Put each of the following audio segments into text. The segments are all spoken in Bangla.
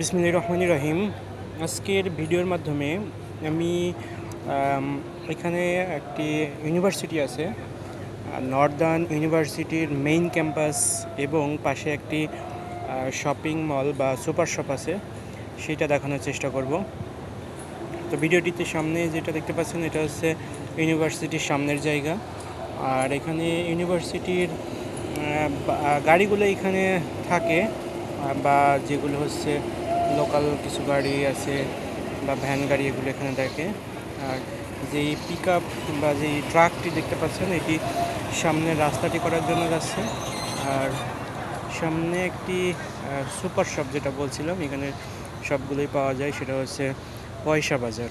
বিসমিল্লাহির রহমানির রহিম। আজকের ভিডিওর মাধ্যমে আমি এখানে একটি ইউনিভার্সিটি আছে, নর্দার্ন ইউনিভার্সিটির মেইন ক্যাম্পাস এবং পাশে একটি শপিং মল বা সুপার শপ আছে, সেটা দেখানোর চেষ্টা করব। তো ভিডিওটিতে সামনে যেটা দেখতে পাচ্ছেন, এটা হচ্ছে ইউনিভার্সিটির সামনের জায়গা। আর এখানে ইউনিভার্সিটির গাড়িগুলো এখানে থাকে বা যেগুলো হচ্ছে লোকাল কিছু গাড়ি আছে বা ভ্যান গাড়ি এগুলো এখানে দেখে। আর যেই পিক আপ বা যেই ট্রাকটি দেখতে পাচ্ছেন, এটি সামনে রাস্তাটি করার জন্য যাচ্ছে। আর সামনে একটি সুপার শপ যেটা বলছিলাম, এখানে সবগুলোই পাওয়া যায়, সেটা হচ্ছে পয়সা বাজার।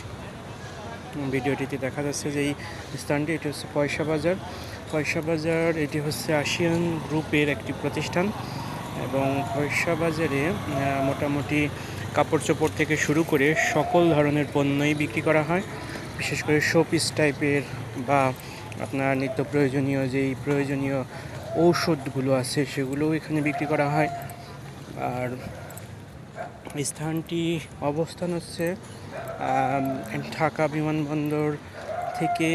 ভিডিওটিতে দেখা যাচ্ছে যে এই স্থানটি, এটি হচ্ছে পয়সা বাজার। পয়সা বাজার, এটি হচ্ছে আসিয়ান গ্রুপের একটি প্রতিষ্ঠান। এবং পয়সা বাজারে মোটামুটি কাপড় চোপড় থেকে শুরু করে সকল ধরনের পণ্যই বিক্রি করা হয়। বিশেষ করে শোপিস টাইপের বা আপনার নিত্য প্রয়োজনীয় যেই প্রয়োজনীয় ঔষধগুলো আছে সেগুলোও এখানে বিক্রি করা হয়। আর স্থানটি অবস্থান হচ্ছে ঢাকা বিমানবন্দর থেকে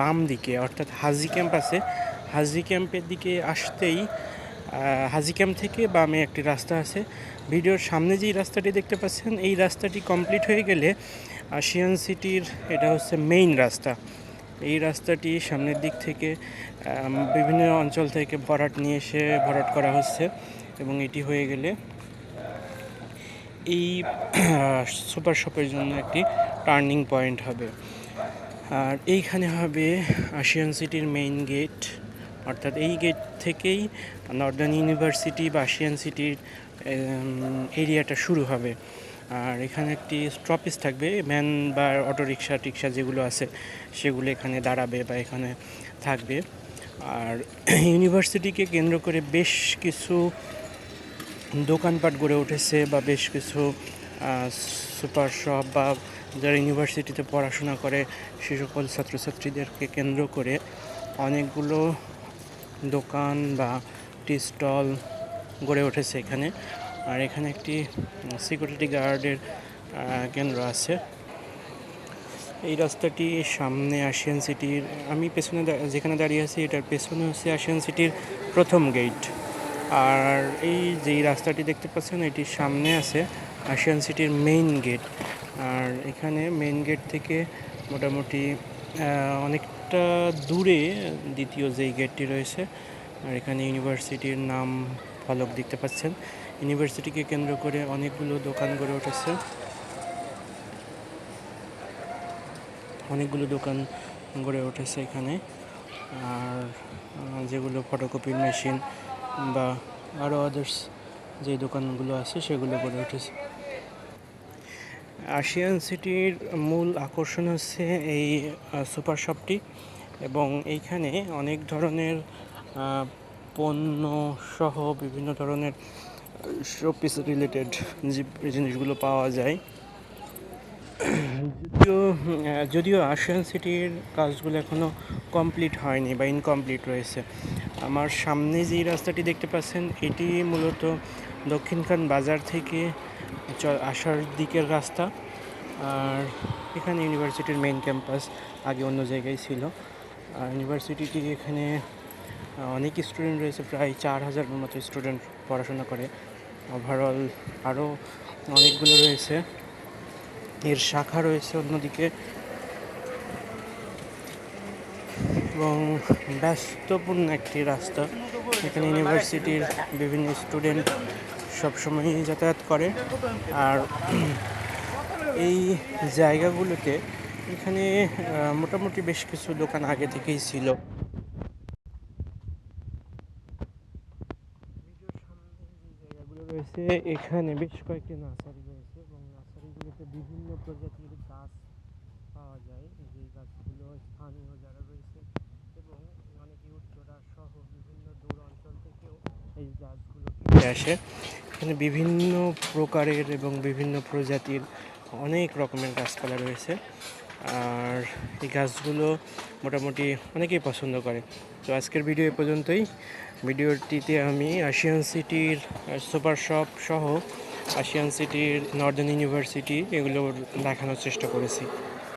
বাম দিকে অর্থাৎ হাজি ক্যাম্প আছে। হাজি ক্যাম্পের দিকে আসতেই আহ, হাজি ক্যাম্প থেকে বামে একটি রাস্তা আছে। ভিডিওর সামনে যেই রাস্তাটি দেখতে পাচ্ছেন এই রাস্তাটি কমপ্লিট হয়ে গেলে আশিয়ান সিটির এটা হচ্ছে মেইন রাস্তা। এই রাস্তাটি সামনের দিক থেকে বিভিন্ন অঞ্চল থেকে ভরাট নিয়ে এসে ভরাট করা হচ্ছে এবং এটি হয়ে গেলে এই সুপার শপের জন্য একটি টার্নিং পয়েন্ট হবে। আর এইখানে হবে আশিয়ান সিটির মেইন গেট। অর্থাৎ এই গেট থেকেই নর্দার্ন ইউনিভার্সিটি বা আশিয়ান সিটির এরিয়াটা শুরু হবে। আর এখানে একটি স্টপেজ থাকবে ভ্যান বা অটো রিক্সা টিক্সা যেগুলো আছে, সেগুলো এখানে দাঁড়াবে বা এখানে থাকবে। আর ইউনিভার্সিটিকে কেন্দ্র করে বেশ কিছু দোকানপাট গড়ে উঠেছে বা বেশ কিছু সুপার শপ বা যারা ইউনিভার্সিটিতে পড়াশোনা করে, সে সকল ছাত্রছাত্রীদেরকে কেন্দ্র করে অনেকগুলো দোকান বা টি স্টল গড়ে উঠেছে এখানে। আর এখানে একটি সিকিউরিটি গার্ডের কেন্দ্র আছে। এই রাস্তাটি সামনে আশিয়ান সিটির আমি পেছনে যেখানে দাঁড়িয়ে আছি, এটার পেছনে হচ্ছে আশিয়ান সিটির প্রথম গেট আর এই যেই রাস্তাটি দেখতে পাচ্ছেন এটির সামনে আছে আশিয়ান সিটির মেইন গেট আর এখানে মেইন গেট থেকে মোটামুটি অনেকটা দূরে দ্বিতীয় যেই গেটটি রয়েছে, আর এখানে ইউনিভার্সিটির নাম ফলক দেখতে পাচ্ছেন। ইউনিভার্সিটিকে কেন্দ্র করে অনেকগুলো দোকান গড়ে উঠেছে। অনেকগুলো দোকান গড়ে উঠেছে এখানে, আর যেগুলো ফটোকপির মেশিন বা আরও আদার্স যে দোকানগুলো আছে সেগুলো গড়ে উঠেছে। আশিয়ান সিটির মূল আকর্ষণ হচ্ছে এই সুপার শপটি এবং এইখানে অনেক ধরনের পণ্য সহ বিভিন্ন ধরনের শোপিস রিলেটেড যে জিনিসগুলো পাওয়া যায়। যদিও যদিও আশিয়ান সিটির কাজগুলো এখনও কমপ্লিট হয়নি বা ইনকমপ্লিট রয়েছে। আমার সামনে যেই রাস্তাটি দেখতে পাচ্ছেন, এটি মূলত দক্ষিণখান বাজার থেকে আসার দিকের রাস্তা। আর এখানে ইউনিভার্সিটির মেইন ক্যাম্পাস আগে অন্য জায়গায় ছিল। আর ইউনিভার্সিটিটি এখানে অনেক স্টুডেন্ট রয়েছে, প্রায় চার হাজারের মতো স্টুডেন্ট পড়াশোনা করে। ওভারঅল আরও অনেকগুলো রয়েছে। এর শাখা রয়েছে অন্যদিকে। এবং ব্যস্তপূর্ণ একটি রাস্তা। এখানে ইউনিভার্সিটির বিভিন্ন স্টুডেন্ট সবসময়ই যাতায়াত করে। আর এই জায়গাগুলোতে এখানে মোটামুটি বেশ কিছু দোকান আগে থেকেই ছিল। জায়গাগুলো রয়েছে এখানে বেশ কয়েকটি নার্সারি রয়েছে এবং নার্সারিগুলোতে বিভিন্ন প্রজাতির গাছ পাওয়া যায়। যে গাছগুলো স্থানীয় যারা রয়েছে এবং অনেকে উচ্চরা সহ বিভিন্ন দূর অঞ্চল থেকেও এই গাছগুলো আসে। এখানে বিভিন্ন প্রকারের এবং বিভিন্ন প্রজাতির অনেক রকমের গাছপালা রয়েছে। আর এই গাছগুলো মোটামুটি অনেকেই পছন্দ করে। তো আজকের ভিডিও এ পর্যন্তই। ভিডিওটিতে আমি আশিয়ান সিটির সুপার শপ সহ আশিয়ান সিটির নর্দার্ন ইউনিভার্সিটি এগুলোর দেখানোর চেষ্টা করেছি।